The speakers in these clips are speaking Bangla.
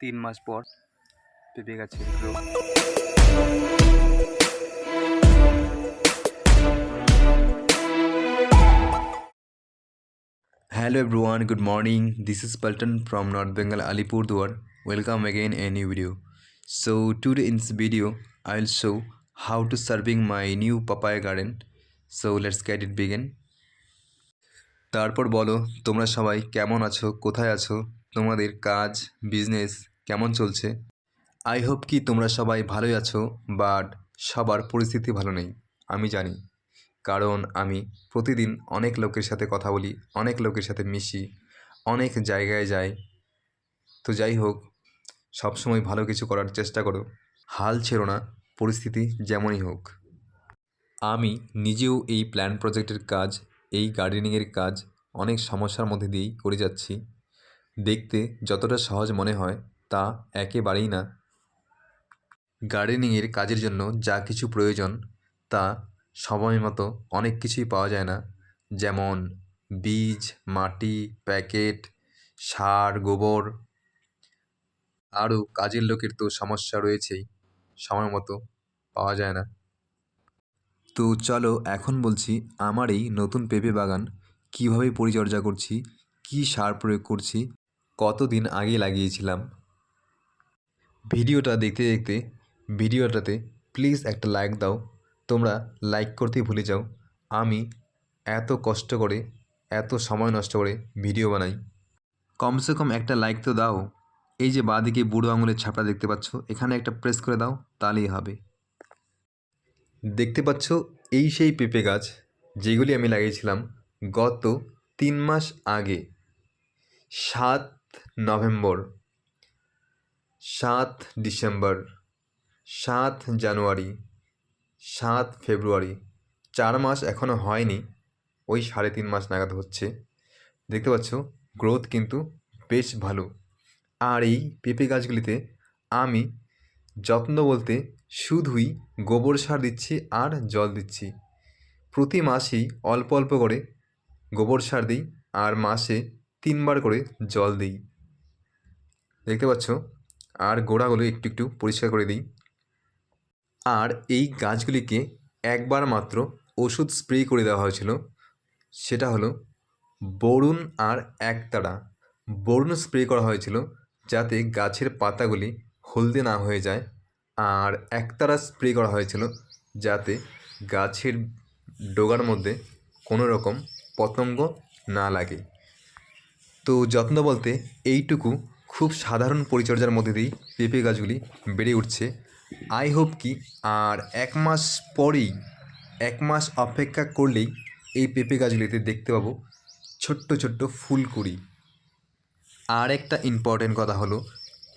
তিন মাস পর পেঁপে গাছে hello everyone good morning this is Paltan from north Bengal Alipurduar welcome again a new video so today in this video I will show how to serving my new papaya garden so let's get it begin তারপর বলো, তোমরা সবাই কেমন আছো? কোথায় আছো? তোমাদের কাজ বিজনেস কেমন চলছে? আই হোপ কি তোমরা সবাই ভালোই আছো বাট সবার পরিস্থিতি ভালো নেই, আমি জানি। কারণ আমি প্রতিদিন অনেক লোকের সাথে কথা বলি, অনেক লোকের সাথে মিশি, অনেক জায়গায় যাই। তো যাই হোক, সবসময় ভালো কিছু করার চেষ্টা করো। হাল ছেড়ো না, পরিস্থিতি যেমনই হোক। আমি নিজেও এই প্ল্যান প্রজেক্টের কাজ, এই গার্ডেনিংয়ের কাজ অনেক সমস্যার মধ্যে দিয়েই করে যাচ্ছি। দেখতে যতটা সহজ মনে হয়, তা একেবারেই না। গার্ডেনিংয়ের কাজের জন্য যা কিছু প্রয়োজন, তা সময় মতো অনেক কিছুই পাওয়া যায় না। যেমন বীজ, মাটি, প্যাকেট, সার, গোবর। আরও কাজের লোকের তো সমস্যা রয়েছেই, সময় মতো পাওয়া যায় না। তো চলো এখন বলছি, আমার এই নতুন পেঁপে বাগান কীভাবে পরিচর্যা করছি, কী সার প্রয়োগ করছি কতদিন আগে লাগিয়েছিলাম? ভিডিওটা দেখতে দেখতে ভিডিওটাতে প্লিজ একটা লাইক দাও। তোমরা লাইক করতেই ভুলে যাও। আমি এত কষ্ট করে, এত সময় নষ্ট করে ভিডিও বানাই। কমসে কম একটা লাইক তো দাও। এই যে বাঁদিকে বুড়ো আঙুলের ছাপটা দেখতে পাচ্ছ, এখানে একটা প্রেস করে দাও, তাহলেই হবে। দেখতে পাচ্ছ এই সেই পেঁপে গাছ যেগুলি আমি লাগিয়েছিলাম গত তিন মাস আগে। সাত নভেম্বর, সাত ডিসেম্বর, সাত জানুয়ারি, সাত ফেব্রুয়ারি। চার মাস এখনও হয়নি, ওই সাড়ে তিন মাস নাগাদ হচ্ছে। দেখতে পাচ্ছ, গ্রোথ কিন্তু বেশ ভালো। আর এই পেঁপে গাছগুলিতে আমি যত্ন বলতে শুধুই গোবর সার দিচ্ছি আর জল দিচ্ছি। প্রতি মাসেই অল্প অল্প করে গোবর সার দিই আর মাসে তিনবার করে জল দিই। দেখতে পাচ্ছ? আর গোড়াগুলো একটু একটু পরিষ্কার করে দিই। আর এই গাছগুলিকে একবার মাত্র ওষুধ স্প্রে করে দেওয়া হয়েছিল। সেটা হলো বরুণ আর একতারা। বরুণ স্প্রে করা হয়েছিল যাতে গাছের পাতাগুলি হলদে না হয়ে যায়। আর একতারা স্প্রে করা হয়েছিল যাতে গাছের ডোগার মধ্যে কোনো রকম পতঙ্গ না লাগে। তো যত্ন বলতে এইটুকু খুব সাধারণ পরিচর্যার মধ্যে দিয়েই পেঁপে গাছগুলি বেড়ে উঠছে। আই হোপ কি, আর এক মাস পরেই, এক মাস অপেক্ষা করলেই এই পেঁপে গাছগুলিতে দেখতে পাবো ছোট্ট ছোট্ট ফুলকুড়ি। আর একটা ইম্পর্টেন্ট কথা হলো,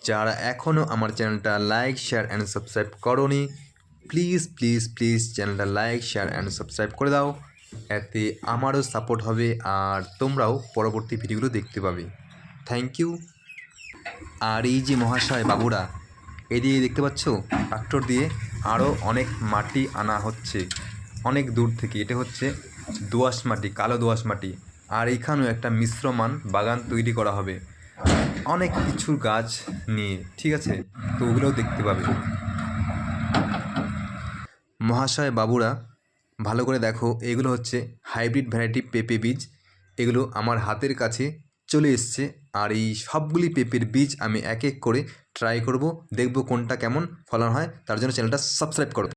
যারা এখনও আমার চ্যানেলটা লাইক শেয়ার অ্যান্ড সাবস্ক্রাইব করনি প্লিজ প্লিজ প্লিজ চ্যানেলটা লাইক শেয়ার অ্যান্ড সাবস্ক্রাইব করে দাও। এতে আমারও সাপোর্ট হবে আর তোমরাও পরবর্তী ভিডিওগুলো দেখতে পাবে। থ্যাংক ইউ আর এই যে মহাশয় বাবুরা এদিকে দেখতে পাচ্ছ? ট্রাক্টর দিয়ে আরও অনেক মাটি আনা হচ্ছে। অনেক দূর থেকে। এটা হচ্ছে দোআঁশ মাটি, কালো দোআঁশ মাটি। আর এইখানেও একটা মিশ্রমান বাগান তৈরি করা হবে। অনেক কিছু গাছ নিয়ে, ঠিক আছে? তো ওগুলোও দেখতে পাবে। মহাশয় বাবুরা, ভালো করে দেখো, এগুলো হচ্ছে হাইব্রিড ভ্যারাইটি পেঁপে বীজ। এগুলো আমার হাতের কাছে চলে এসছে। আর এই সবগুলি পেঁপের বীজ আমি এক এক করে ট্রাই করব। দেখব কোনটা কেমন ফলন হয়। তার জন্য চ্যানেলটা সাবস্ক্রাইব করো।